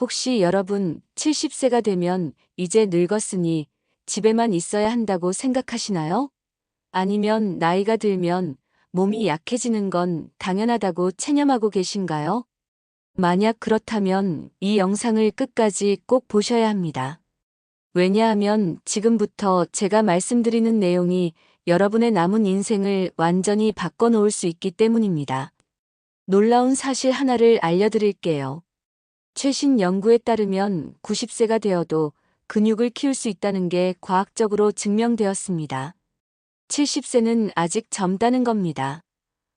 혹시 여러분 70세가 되면 이제 늙었으니 집에만 있어야 한다고 생각하시나요? 아니면 나이가 들면 몸이 약해지는 건 당연하다고 체념하고 계신가요? 만약 그렇다면 이 영상을 끝까지 꼭 보셔야 합니다. 왜냐하면 지금부터 제가 말씀드리는 내용이 여러분의 남은 인생을 완전히 바꿔놓을 수 있기 때문입니다. 놀라운 사실 하나를 알려드릴게요. 최신 연구에 따르면 90세가 되어도 근육을 키울 수 있다는 게 과학적으로 증명되었습니다. 70세는 아직 젊다는 겁니다.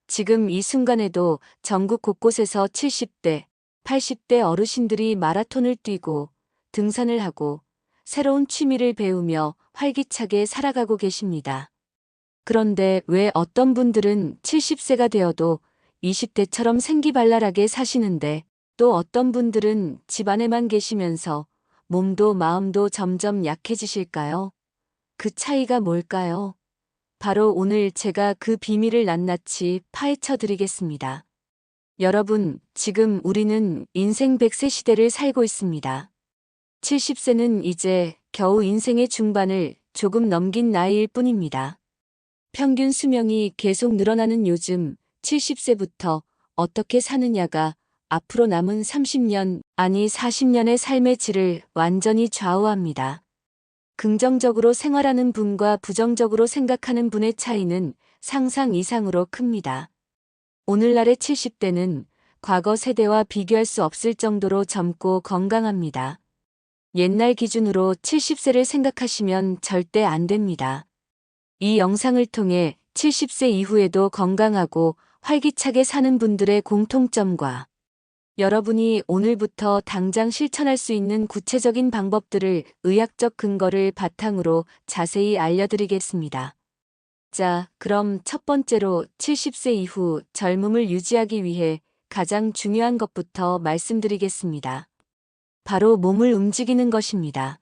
지금 이 순간에도 전국 곳곳에서 70대, 80대 어르신들이 마라톤을 뛰고 등산을 하고 새로운 취미를 배우며 활기차게 살아가고 계십니다. 그런데 왜 어떤 분들은 70세가 되어도 20대처럼 생기발랄하게 사시는데 또 어떤 분들은 집 안에만 계시면서 몸도 마음도 점점 약해지실까요? 그 차이가 뭘까요? 바로 오늘 제가 그 비밀을 낱낱이 파헤쳐 드리겠습니다. 여러분, 지금 우리는 인생 100세 시대를 살고 있습니다. 70세는 이제 겨우 인생의 중반을 조금 넘긴 나이일 뿐입니다. 평균 수명이 계속 늘어나는 요즘 70세부터 어떻게 사느냐가 앞으로 남은 30년, 아니 40년의 삶의 질을 완전히 좌우합니다. 긍정적으로 생활하는 분과 부정적으로 생각하는 분의 차이는 상상 이상으로 큽니다. 오늘날의 70대는 과거 세대와 비교할 수 없을 정도로 젊고 건강합니다. 옛날 기준으로 70세를 생각하시면 절대 안 됩니다. 이 영상을 통해 70세 이후에도 건강하고 활기차게 사는 분들의 공통점과 여러분이 오늘부터 당장 실천할 수 있는 구체적인 방법들을 의학적 근거를 바탕으로 자세히 알려드리겠습니다. 자, 그럼 첫 번째로 70세 이후 젊음을 유지하기 위해 가장 중요한 것부터 말씀드리겠습니다. 바로 몸을 움직이는 것입니다.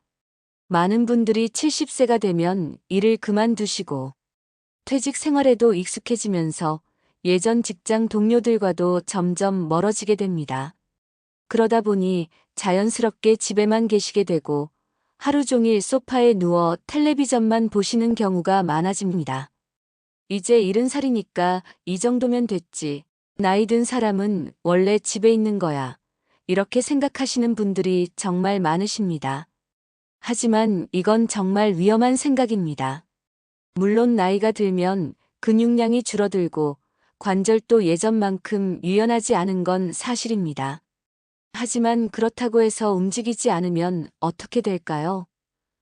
많은 분들이 70세가 되면 일을 그만두시고 퇴직 생활에도 익숙해지면서 예전 직장 동료들과도 점점 멀어지게 됩니다. 그러다 보니 자연스럽게 집에만 계시게 되고 하루 종일 소파에 누워 텔레비전만 보시는 경우가 많아집니다. 이제 일흔 살이니까 이 정도면 됐지. 나이 든 사람은 원래 집에 있는 거야. 이렇게 생각하시는 분들이 정말 많으십니다. 하지만 이건 정말 위험한 생각입니다. 물론 나이가 들면 근육량이 줄어들고 관절도 예전만큼 유연하지 않은 건 사실입니다. 하지만 그렇다고 해서 움직이지 않으면 어떻게 될까요?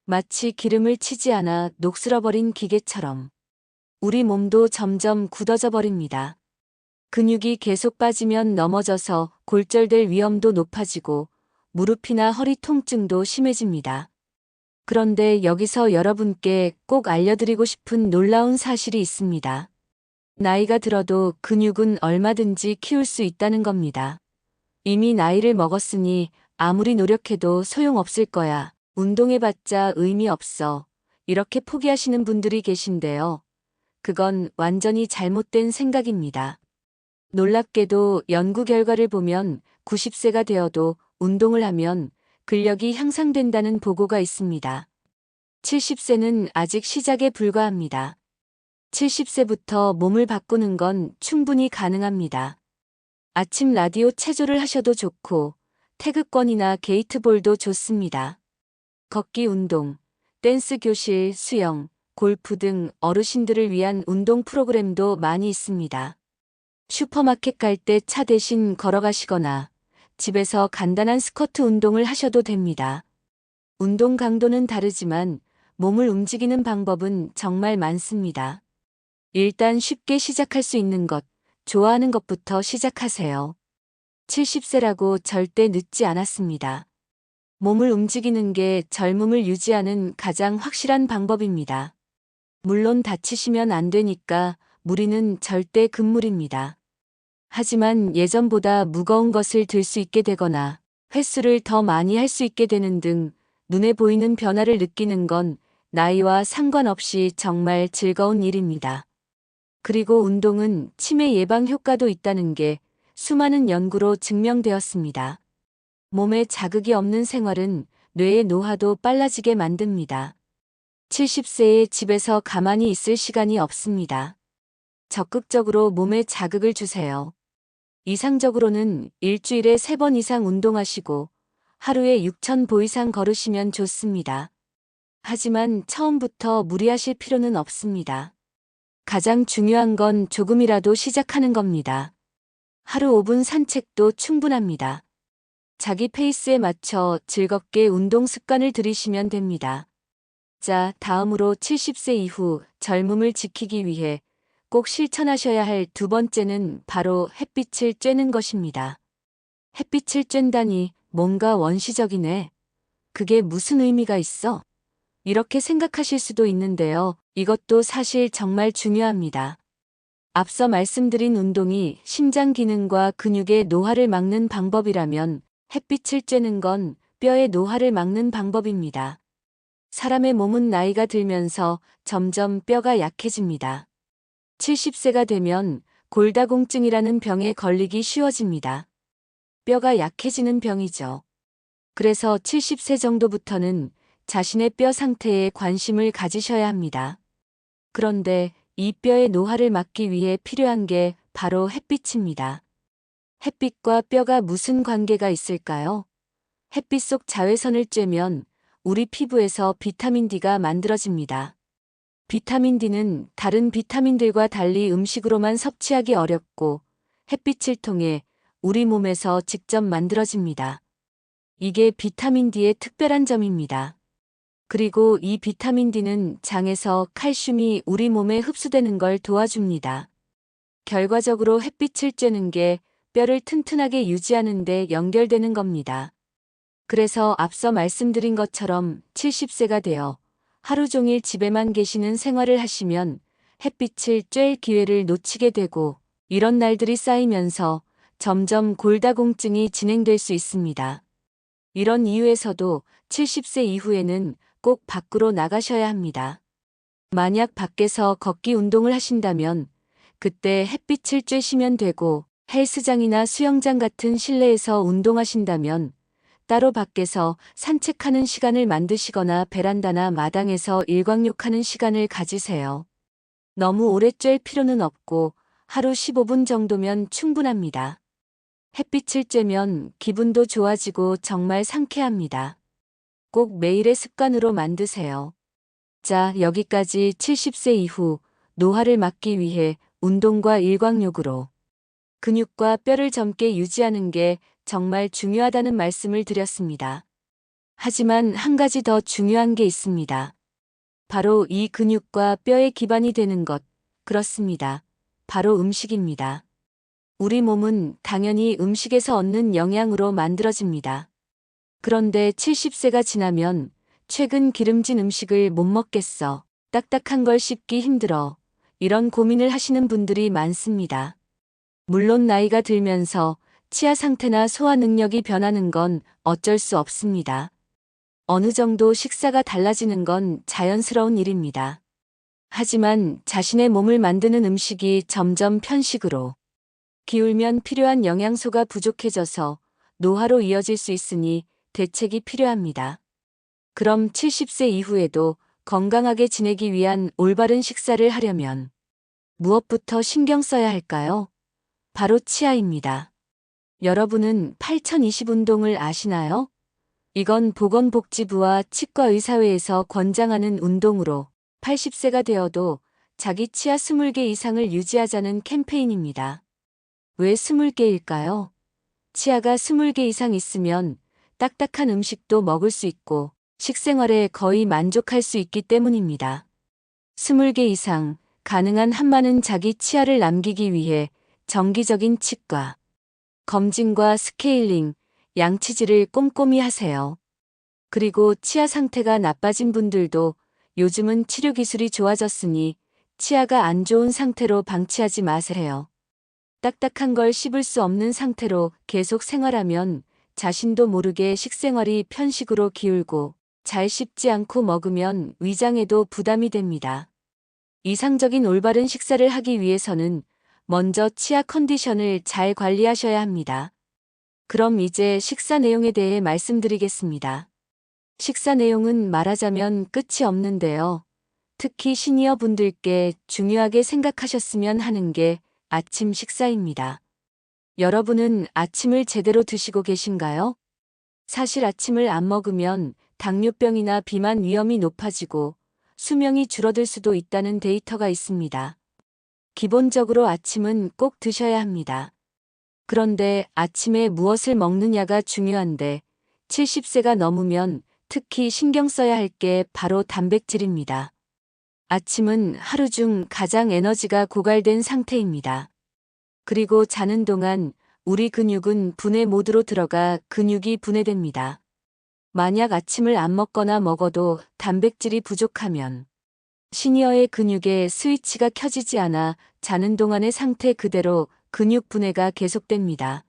마치 기름을 치지 않아 녹슬어버린 기계처럼 우리 몸도 점점 굳어져 버립니다. 근육이 계속 빠지면 넘어져서 골절될 위험도 높아지고 무릎이나 허리 통증도 심해집니다. 그런데 여기서 여러분께 꼭 알려드리고 싶은 놀라운 사실이 있습니다. 나이가 들어도 근육은 얼마든지 키울 수 있다는 겁니다. 이미 나이를 먹었으니 아무리 노력해도 소용없을 거야. 운동해봤자 의미 없어. 이렇게 포기하시는 분들이 계신데요. 그건 완전히 잘못된 생각입니다. 놀랍게도 연구 결과를 보면 90세가 되어도 운동을 하면 근력이 향상된다는 보고가 있습니다. 70세는 아직 시작에 불과합니다. 70세부터 몸을 바꾸는 건 충분히 가능합니다. 아침 라디오 체조를 하셔도 좋고, 태극권이나 게이트볼도 좋습니다. 걷기 운동, 댄스 교실, 수영, 골프 등 어르신들을 위한 운동 프로그램도 많이 있습니다. 슈퍼마켓 갈 때 차 대신 걸어가시거나 집에서 간단한 스쿼트 운동을 하셔도 됩니다. 운동 강도는 다르지만 몸을 움직이는 방법은 정말 많습니다. 일단 쉽게 시작할 수 있는 것, 좋아하는 것부터 시작하세요. 70세라고 절대 늦지 않았습니다. 몸을 움직이는 게 젊음을 유지하는 가장 확실한 방법입니다. 물론 다치시면 안 되니까 무리는 절대 금물입니다. 하지만 예전보다 무거운 것을 들 수 있게 되거나 횟수를 더 많이 할 수 있게 되는 등 눈에 보이는 변화를 느끼는 건 나이와 상관없이 정말 즐거운 일입니다. 그리고 운동은 치매 예방 효과도 있다는 게 수많은 연구로 증명되었습니다. 몸에 자극이 없는 생활은 뇌의 노화도 빨라지게 만듭니다. 70세에 집에서 가만히 있을 시간이 없습니다. 적극적으로 몸에 자극을 주세요. 이상적으로는 일주일에 3번 이상 운동하시고 하루에 6,000보 이상 걸으시면 좋습니다. 하지만 처음부터 무리하실 필요는 없습니다. 가장 중요한 건 조금이라도 시작하는 겁니다. 하루 5분 산책도 충분합니다. 자기 페이스에 맞춰 즐겁게 운동 습관을 들이시면 됩니다. 자, 다음으로 70세 이후 젊음을 지키기 위해 꼭 실천하셔야 할 두 번째는 바로 햇빛을 쬐는 것입니다. 햇빛을 쬐다니 뭔가 원시적이네. 그게 무슨 의미가 있어? 이렇게 생각하실 수도 있는데요. 이것도 사실 정말 중요합니다. 앞서 말씀드린 운동이 심장 기능과 근육의 노화를 막는 방법이라면 햇빛을 쬐는 건 뼈의 노화를 막는 방법입니다. 사람의 몸은 나이가 들면서 점점 뼈가 약해집니다. 70세가 되면 골다공증이라는 병에 걸리기 쉬워집니다. 뼈가 약해지는 병이죠. 그래서 70세 정도부터는 자신의 뼈 상태에 관심을 가지셔야 합니다. 그런데 이 뼈의 노화를 막기 위해 필요한 게 바로 햇빛입니다. 햇빛과 뼈가 무슨 관계가 있을까요? 햇빛 속 자외선을 쬐면 우리 피부에서 비타민 D가 만들어집니다. 비타민 D는 다른 비타민들과 달리 음식으로만 섭취하기 어렵고 햇빛을 통해 우리 몸에서 직접 만들어집니다. 이게 비타민 D의 특별한 점입니다. 그리고 이 비타민 D는 장에서 칼슘이 우리 몸에 흡수되는 걸 도와줍니다. 결과적으로 햇빛을 쬐는 게 뼈를 튼튼하게 유지하는 데 연결되는 겁니다. 그래서 앞서 말씀드린 것처럼 70세가 되어 하루 종일 집에만 계시는 생활을 하시면 햇빛을 쬐일 기회를 놓치게 되고 이런 날들이 쌓이면서 점점 골다공증이 진행될 수 있습니다. 이런 이유에서도 70세 이후에는 꼭 밖으로 나가셔야 합니다. 만약 밖에서 걷기 운동을 하신다면 그때 햇빛을 쬐시면 되고 헬스장이나 수영장 같은 실내에서 운동하신다면 따로 밖에서 산책하는 시간을 만드시거나 베란다나 마당에서 일광욕하는 시간을 가지세요. 너무 오래 쬐일 필요는 없고 하루 15분 정도면 충분합니다. 햇빛을 쬐면 기분도 좋아지고 정말 상쾌합니다. 꼭 매일의 습관으로 만드세요. 자, 여기까지 70세 이후 노화를 막기 위해 운동과 일광욕으로 근육과 뼈를 젊게 유지하는 게 정말 중요하다는 말씀을 드렸습니다. 하지만 한 가지 더 중요한 게 있습니다. 바로 이 근육과 뼈의 기반이 되는 것, 그렇습니다. 바로 음식입니다. 우리 몸은 당연히 음식에서 얻는 영양으로 만들어집니다. 그런데 70세가 지나면 최근 기름진 음식을 못 먹겠어. 딱딱한 걸 씹기 힘들어. 이런 고민을 하시는 분들이 많습니다. 물론 나이가 들면서 치아 상태나 소화 능력이 변하는 건 어쩔 수 없습니다. 어느 정도 식사가 달라지는 건 자연스러운 일입니다. 하지만 자신의 몸을 만드는 음식이 점점 편식으로 기울면 필요한 영양소가 부족해져서 노화로 이어질 수 있으니 대책이 필요합니다. 그럼 70세 이후에도 건강하게 지내기 위한 올바른 식사를 하려면 무엇부터 신경 써야 할까요? 바로 치아입니다. 여러분은 8020 운동을 아시나요? 이건 보건복지부와 치과의사회에서 권장하는 운동으로 80세가 되어도 자기 치아 20개 이상을 유지하자는 캠페인입니다. 왜 20개일까요? 치아가 20개 이상 있으면 딱딱한 음식도 먹을 수 있고 식생활에 거의 만족할 수 있기 때문입니다. 20개 이상 가능한 한 많은 자기 치아를 남기기 위해 정기적인 치과, 검진과 스케일링, 양치질을 꼼꼼히 하세요. 그리고 치아 상태가 나빠진 분들도 요즘은 치료 기술이 좋아졌으니 치아가 안 좋은 상태로 방치하지 마세요. 딱딱한 걸 씹을 수 없는 상태로 계속 생활하면 자신도 모르게 식생활이 편식으로 기울고 잘 씹지 않고 먹으면 위장에도 부담이 됩니다. 이상적인 올바른 식사를 하기 위해서는 먼저 치아 컨디션을 잘 관리하셔야 합니다. 그럼 이제 식사 내용에 대해 말씀드리겠습니다. 식사 내용은 말하자면 끝이 없는데요. 특히 시니어 분들께 중요하게 생각하셨으면 하는 게 아침 식사입니다. 여러분은 아침을 제대로 드시고 계신가요? 사실 아침을 안 먹으면 당뇨병이나 비만 위험이 높아지고 수명이 줄어들 수도 있다는 데이터가 있습니다. 기본적으로 아침은 꼭 드셔야 합니다. 그런데 아침에 무엇을 먹느냐가 중요한데 70세가 넘으면 특히 신경 써야 할 게 바로 단백질입니다. 아침은 하루 중 가장 에너지가 고갈된 상태입니다. 그리고 자는 동안 우리 근육은 분해 모드로 들어가 근육이 분해됩니다. 만약 아침을 안 먹거나 먹어도 단백질이 부족하면 시니어의 근육에 스위치가 켜지지 않아 자는 동안의 상태 그대로 근육 분해가 계속됩니다.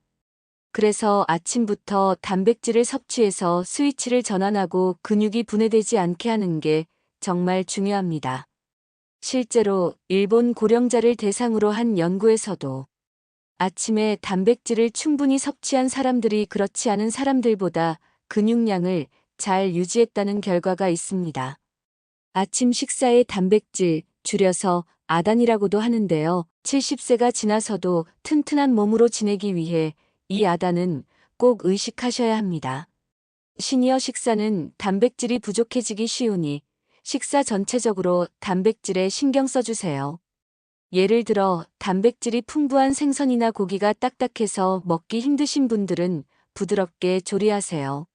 그래서 아침부터 단백질을 섭취해서 스위치를 전환하고 근육이 분해되지 않게 하는 게 정말 중요합니다. 실제로 일본 고령자를 대상으로 한 연구에서도 아침에 단백질을 충분히 섭취한 사람들이 그렇지 않은 사람들보다 근육량을 잘 유지했다는 결과가 있습니다. 아침 식사의 단백질, 줄여서 아단이라고도 하는데요. 70세가 지나서도 튼튼한 몸으로 지내기 위해 이 아단은 꼭 의식하셔야 합니다. 시니어 식사는 단백질이 부족해지기 쉬우니 식사 전체적으로 단백질에 신경 써주세요. 예를 들어 단백질이 풍부한 생선이나 고기가 딱딱해서 먹기 힘드신 분들은 부드럽게 조리하세요.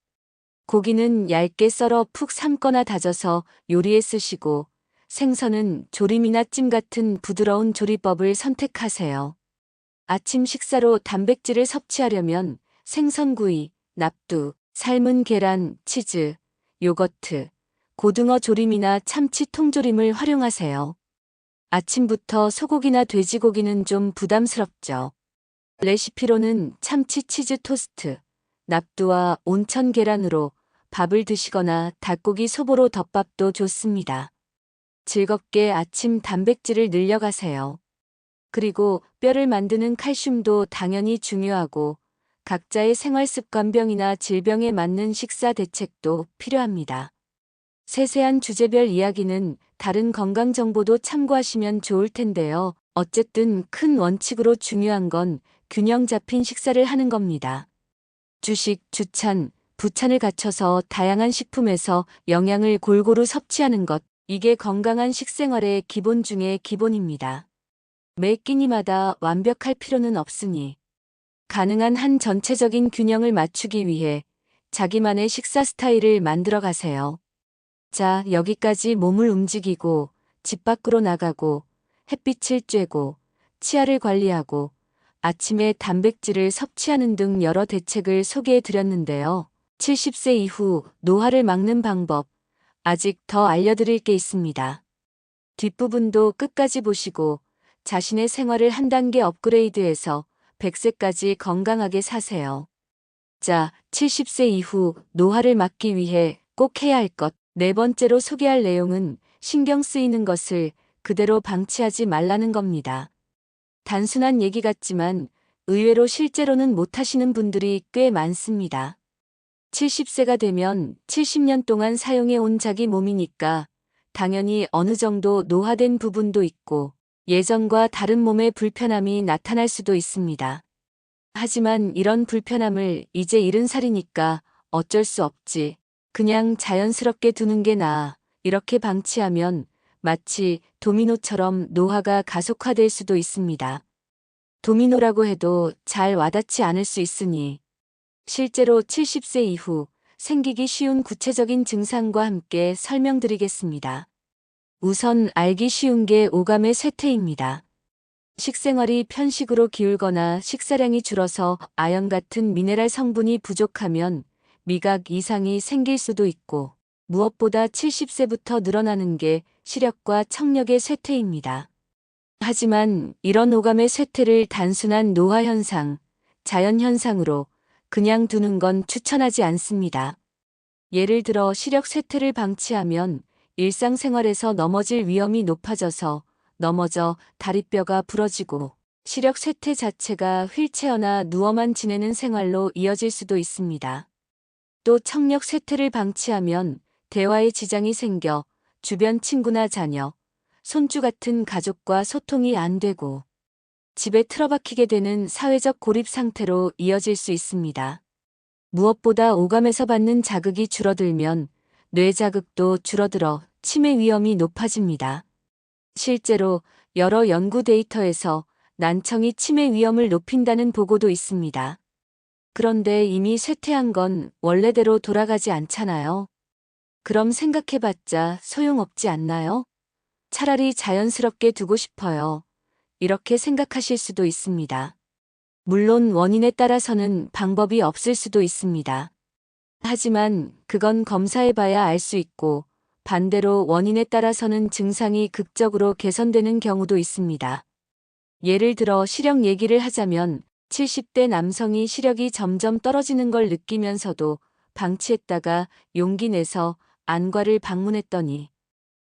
고기는 얇게 썰어 푹 삶거나 다져서 요리에 쓰시고 생선은 조림이나 찜 같은 부드러운 조리법을 선택하세요. 아침 식사로 단백질을 섭취하려면 생선구이, 납두, 삶은 계란, 치즈, 요거트, 고등어 조림이나 참치 통조림을 활용하세요. 아침부터 소고기나 돼지고기는 좀 부담스럽죠. 레시피로는 참치 치즈 토스트, 납두와 온천 계란으로 밥을 드시거나 닭고기 소보로 덮밥도 좋습니다. 즐겁게 아침 단백질을 늘려가세요. 그리고 뼈를 만드는 칼슘도 당연히 중요하고 각자의 생활 습관병이나 질병에 맞는 식사 대책도 필요합니다. 세세한 주제별 이야기는 다른 건강 정보도 참고하시면 좋을 텐데요. 어쨌든 큰 원칙으로 중요한 건 균형 잡힌 식사를 하는 겁니다. 주식, 주찬, 부찬을 갖춰서 다양한 식품에서 영양을 골고루 섭취하는 것, 이게 건강한 식생활의 기본 중의 기본입니다. 매 끼니마다 완벽할 필요는 없으니 가능한 한 전체적인 균형을 맞추기 위해 자기만의 식사 스타일을 만들어 가세요. 자, 여기까지 몸을 움직이고 집 밖으로 나가고 햇빛을 쬐고 치아를 관리하고 아침에 단백질을 섭취하는 등 여러 대책을 소개해 드렸는데요. 70세 이후 노화를 막는 방법, 아직 더 알려드릴 게 있습니다. 뒷부분도 끝까지 보시고 자신의 생활을 한 단계 업그레이드해서 100세까지 건강하게 사세요. 자, 70세 이후 노화를 막기 위해 꼭 해야 할 것. 네 번째로 소개할 내용은 신경 쓰이는 것을 그대로 방치하지 말라는 겁니다. 단순한 얘기 같지만 의외로 실제로는 못하시는 분들이 꽤 많습니다. 70세가 되면 70년 동안 사용해 온 자기 몸이니까 당연히 어느 정도 노화된 부분도 있고 예전과 다른 몸의 불편함이 나타날 수도 있습니다. 하지만 이런 불편함을 이제 일흔 살이니까 어쩔 수 없지. 그냥 자연스럽게 두는 게 나아. 이렇게 방치하면 마치 도미노처럼 노화가 가속화될 수도 있습니다. 도미노라고 해도 잘 와닿지 않을 수 있으니 실제로 70세 이후 생기기 쉬운 구체적인 증상과 함께 설명드리겠습니다. 우선 알기 쉬운 게 오감의 쇠퇴입니다. 식생활이 편식으로 기울거나 식사량이 줄어서 아연 같은 미네랄 성분이 부족하면 미각 이상이 생길 수도 있고 무엇보다 70세부터 늘어나는 게 시력과 청력의 쇠퇴입니다. 하지만 이런 오감의 쇠퇴를 단순한 노화 현상, 자연 현상으로 그냥 두는 건 추천하지 않습니다. 예를 들어 시력 쇠퇴를 방치하면 일상생활에서 넘어질 위험이 높아져서 넘어져 다리뼈가 부러지고 시력 쇠퇴 자체가 휠체어나 누워만 지내는 생활로 이어질 수도 있습니다. 또 청력 쇠퇴를 방치하면 대화에 지장이 생겨 주변 친구나 자녀, 손주 같은 가족과 소통이 안 되고 집에 틀어박히게 되는 사회적 고립 상태로 이어질 수 있습니다. 무엇보다 오감에서 받는 자극이 줄어들면 뇌 자극도 줄어들어 치매 위험이 높아집니다. 실제로 여러 연구 데이터에서 난청이 치매 위험을 높인다는 보고도 있습니다. 그런데 이미 쇠퇴한 건 원래대로 돌아가지 않잖아요. 그럼 생각해봤자 소용없지 않나요? 차라리 자연스럽게 두고 싶어요. 이렇게 생각하실 수도 있습니다. 물론 원인에 따라서는 방법이 없을 수도 있습니다. 하지만 그건 검사해봐야 알 수 있고 반대로 원인에 따라서는 증상이 극적으로 개선되는 경우도 있습니다. 예를 들어 시력 얘기를 하자면 70대 남성이 시력이 점점 떨어지는 걸 느끼면서도 방치했다가 용기 내서 안과를 방문했더니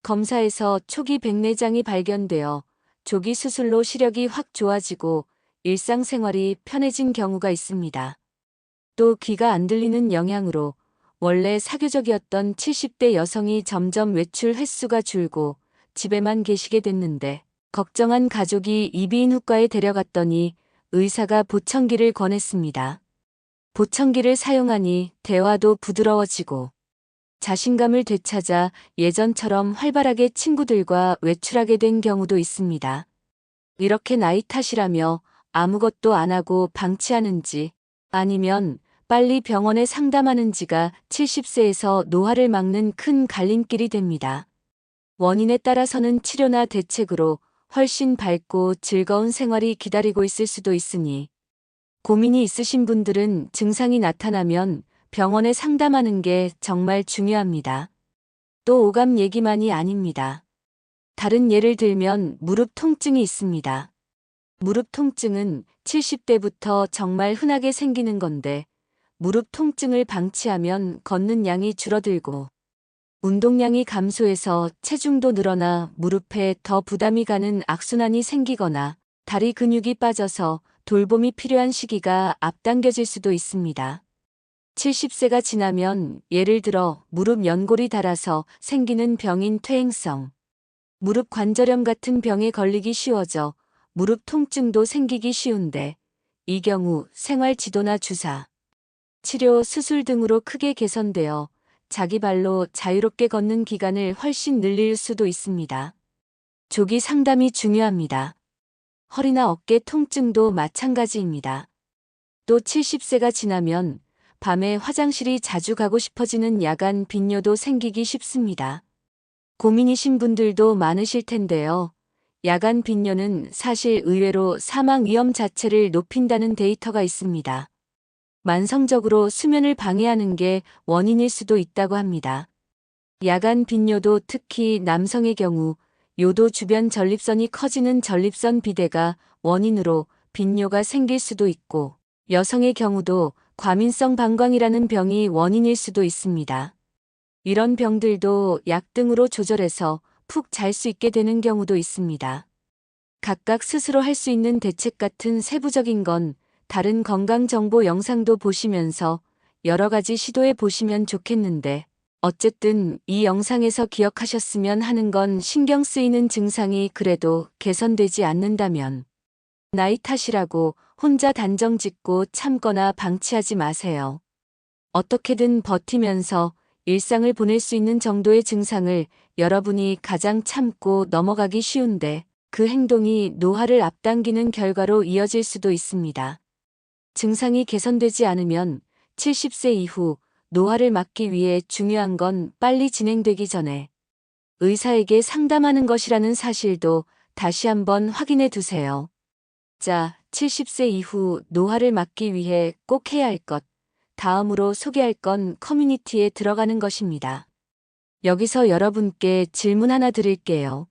검사에서 초기 백내장이 발견되어 조기 수술로 시력이 확 좋아지고 일상생활이 편해진 경우가 있습니다. 또 귀가 안 들리는 영향으로 원래 사교적이었던 70대 여성이 점점 외출 횟수가 줄고 집에만 계시게 됐는데 걱정한 가족이 이비인후과에 데려갔더니 의사가 보청기를 권했습니다. 보청기를 사용하니 대화도 부드러워지고 자신감을 되찾아 예전처럼 활발하게 친구들과 외출하게 된 경우도 있습니다. 이렇게 나이 탓이라며 아무것도 안 하고 방치하는지 아니면 빨리 병원에 상담하는지가 70세에서 노화를 막는 큰 갈림길이 됩니다. 원인에 따라서는 치료나 대책으로 훨씬 밝고 즐거운 생활이 기다리고 있을 수도 있으니 고민이 있으신 분들은 증상이 나타나면 병원에 상담하는 게 정말 중요합니다. 또 오감 얘기만이 아닙니다. 다른 예를 들면 무릎 통증이 있습니다. 무릎 통증은 70대부터 정말 흔하게 생기는 건데 무릎 통증을 방치하면 걷는 양이 줄어들고 운동량이 감소해서 체중도 늘어나 무릎에 더 부담이 가는 악순환이 생기거나 다리 근육이 빠져서 돌봄이 필요한 시기가 앞당겨질 수도 있습니다. 70세가 지나면 예를 들어 무릎 연골이 닳아서 생기는 병인 퇴행성, 무릎 관절염 같은 병에 걸리기 쉬워져 무릎 통증도 생기기 쉬운데 이 경우 생활 지도나 주사, 치료, 수술 등으로 크게 개선되어 자기 발로 자유롭게 걷는 기간을 훨씬 늘릴 수도 있습니다. 조기 상담이 중요합니다. 허리나 어깨 통증도 마찬가지입니다. 또 70세가 지나면 밤에 화장실이 자주 가고 싶어지는 야간 빈뇨도 생기기 쉽습니다. 고민이신 분들도 많으실 텐데요. 야간 빈뇨는 사실 의외로 사망 위험 자체를 높인다는 데이터가 있습니다. 만성적으로 수면을 방해하는 게 원인일 수도 있다고 합니다. 야간 빈뇨도 특히 남성의 경우 요도 주변 전립선이 커지는 전립선 비대가 원인으로 빈뇨가 생길 수도 있고 여성의 경우도 과민성 방광이라는 병이 원인일 수도 있습니다. 이런 병들도 약 등으로 조절해서 푹 잘 수 있게 되는 경우도 있습니다. 각각 스스로 할 수 있는 대책 같은 세부적인 건 다른 건강 정보 영상도 보시면서 여러 가지 시도해 보시면 좋겠는데 어쨌든 이 영상에서 기억하셨으면 하는 건 신경 쓰이는 증상이 그래도 개선되지 않는다면 나이 탓이라고 혼자 단정 짓고 참거나 방치하지 마세요. 어떻게든 버티면서 일상을 보낼 수 있는 정도의 증상을 여러분이 가장 참고 넘어가기 쉬운데 그 행동이 노화를 앞당기는 결과로 이어질 수도 있습니다. 증상이 개선되지 않으면 70세 이후 노화를 막기 위해 중요한 건 빨리 진행되기 전에 의사에게 상담하는 것이라는 사실도 다시 한번 확인해 두세요. 자, 70세 이후 노화를 막기 위해 꼭 해야 할 것. 다음으로 소개할 건 커뮤니티에 들어가는 것입니다. 여기서 여러분께 질문 하나 드릴게요.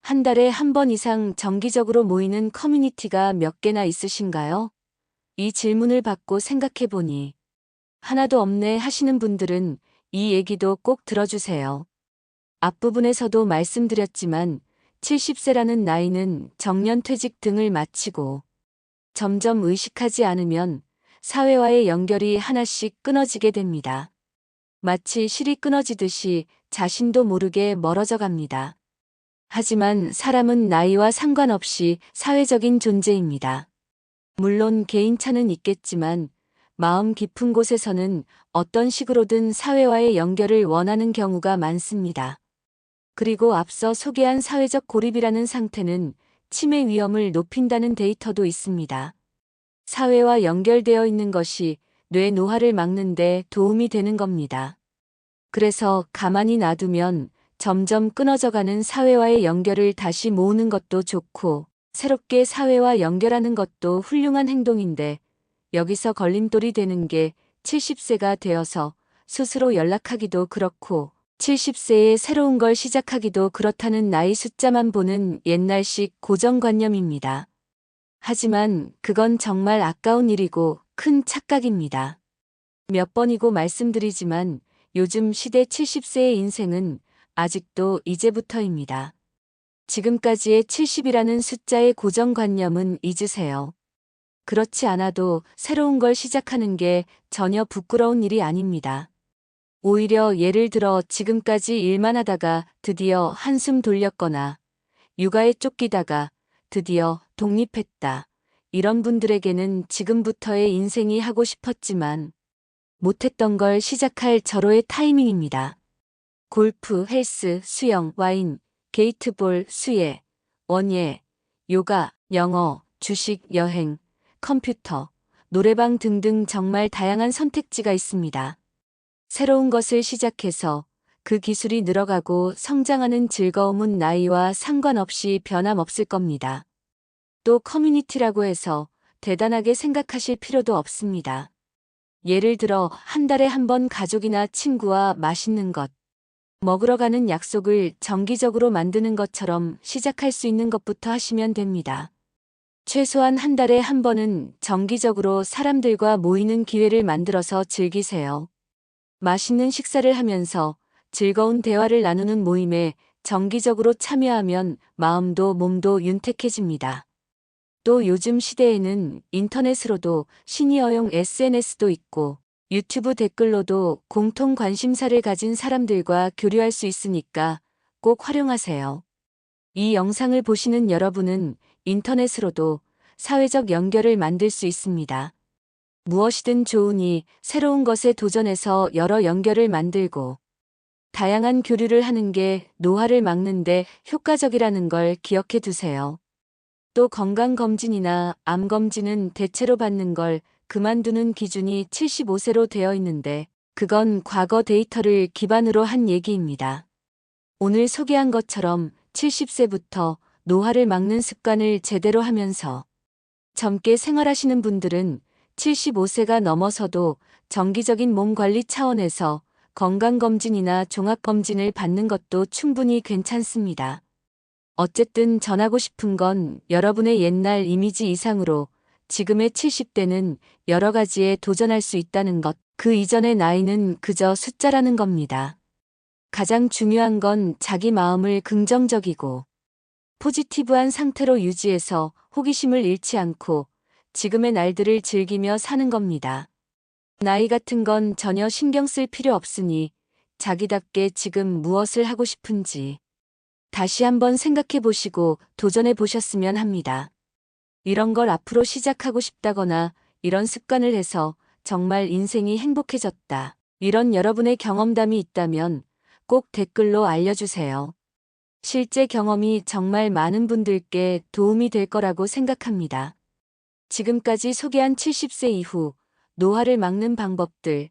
한 달에 한 번 이상 정기적으로 모이는 커뮤니티가 몇 개나 있으신가요? 이 질문을 받고 생각해 보니 하나도 없네 하시는 분들은 이 얘기도 꼭 들어주세요. 앞부분에서도 말씀드렸지만 70세라는 나이는 정년퇴직 등을 마치고 점점 의식하지 않으면 사회와의 연결이 하나씩 끊어지게 됩니다. 마치 실이 끊어지듯이 자신도 모르게 멀어져 갑니다. 하지만 사람은 나이와 상관없이 사회적인 존재입니다. 물론 개인차는 있겠지만 마음 깊은 곳에서는 어떤 식으로든 사회와의 연결을 원하는 경우가 많습니다. 그리고 앞서 소개한 사회적 고립이라는 상태는 치매 위험을 높인다는 데이터도 있습니다. 사회와 연결되어 있는 것이 뇌 노화를 막는데 도움이 되는 겁니다. 그래서 가만히 놔두면 점점 끊어져가는 사회와의 연결을 다시 모으는 것도 좋고 새롭게 사회와 연결하는 것도 훌륭한 행동인데 여기서 걸림돌이 되는 게 70세가 되어서 스스로 연락하기도 그렇고 70세에 새로운 걸 시작하기도 그렇다는 나이 숫자만 보는 옛날식 고정관념입니다. 하지만 그건 정말 아까운 일이고 큰 착각입니다. 몇 번이고 말씀드리지만 요즘 시대 70세의 인생은 아직도 이제부터입니다. 지금까지의 70이라는 숫자의 고정관념은 잊으세요. 그렇지 않아도 새로운 걸 시작하는 게 전혀 부끄러운 일이 아닙니다. 오히려 예를 들어 지금까지 일만 하다가 드디어 한숨 돌렸거나 육아에 쫓기다가 드디어 독립했다. 이런 분들에게는 지금부터의 인생이 하고 싶었지만 못했던 걸 시작할 절호의 타이밍입니다. 골프, 헬스, 수영, 와인, 게이트볼, 수예, 원예, 요가, 영어, 주식, 여행, 컴퓨터, 노래방 등등 정말 다양한 선택지가 있습니다. 새로운 것을 시작해서 그 기술이 늘어가고 성장하는 즐거움은 나이와 상관없이 변함없을 겁니다. 또 커뮤니티라고 해서 대단하게 생각하실 필요도 없습니다. 예를 들어 한 달에 한 번 가족이나 친구와 맛있는 것, 먹으러 가는 약속을 정기적으로 만드는 것처럼 시작할 수 있는 것부터 하시면 됩니다. 최소한 한 달에 한 번은 정기적으로 사람들과 모이는 기회를 만들어서 즐기세요. 맛있는 식사를 하면서 즐거운 대화를 나누는 모임에 정기적으로 참여하면 마음도 몸도 윤택해집니다. 또 요즘 시대에는 인터넷으로도 시니어용 SNS도 있고 유튜브 댓글로도 공통 관심사를 가진 사람들과 교류할 수 있으니까 꼭 활용하세요. 이 영상을 보시는 여러분은 인터넷으로도 사회적 연결을 만들 수 있습니다. 무엇이든 좋으니 새로운 것에 도전해서 여러 연결을 만들고 다양한 교류를 하는 게 노화를 막는데 효과적이라는 걸 기억해 두세요. 또 건강검진이나 암검진은 대체로 받는 걸 그만두는 기준이 75세로 되어 있는데 그건 과거 데이터를 기반으로 한 얘기입니다. 오늘 소개한 것처럼 70세부터 노화를 막는 습관을 제대로 하면서 젊게 생활하시는 분들은 75세가 넘어서도 정기적인 몸 관리 차원에서 건강검진이나 종합검진을 받는 것도 충분히 괜찮습니다. 어쨌든 전하고 싶은 건 여러분의 옛날 이미지 이상으로 지금의 70대는 여러 가지에 도전할 수 있다는 것, 그 이전의 나이는 그저 숫자라는 겁니다. 가장 중요한 건 자기 마음을 긍정적이고 포지티브한 상태로 유지해서 호기심을 잃지 않고 지금의 날들을 즐기며 사는 겁니다. 나이 같은 건 전혀 신경 쓸 필요 없으니 자기답게 지금 무엇을 하고 싶은지 다시 한번 생각해 보시고 도전해 보셨으면 합니다. 이런 걸 앞으로 시작하고 싶다거나 이런 습관을 해서 정말 인생이 행복해졌다. 이런 여러분의 경험담이 있다면 꼭 댓글로 알려주세요. 실제 경험이 정말 많은 분들께 도움이 될 거라고 생각합니다. 지금까지 소개한 70세 이후 노화를 막는 방법들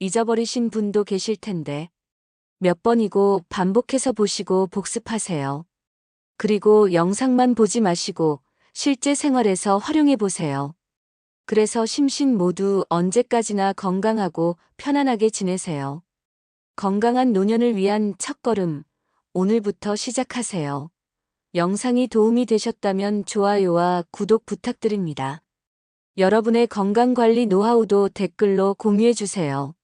잊어버리신 분도 계실 텐데 몇 번이고 반복해서 보시고 복습하세요. 그리고 영상만 보지 마시고 실제 생활에서 활용해 보세요. 그래서 심신 모두 언제까지나 건강하고 편안하게 지내세요. 건강한 노년을 위한 첫걸음, 오늘부터 시작하세요. 영상이 도움이 되셨다면 좋아요와 구독 부탁드립니다. 여러분의 건강관리 노하우도 댓글로 공유해 주세요.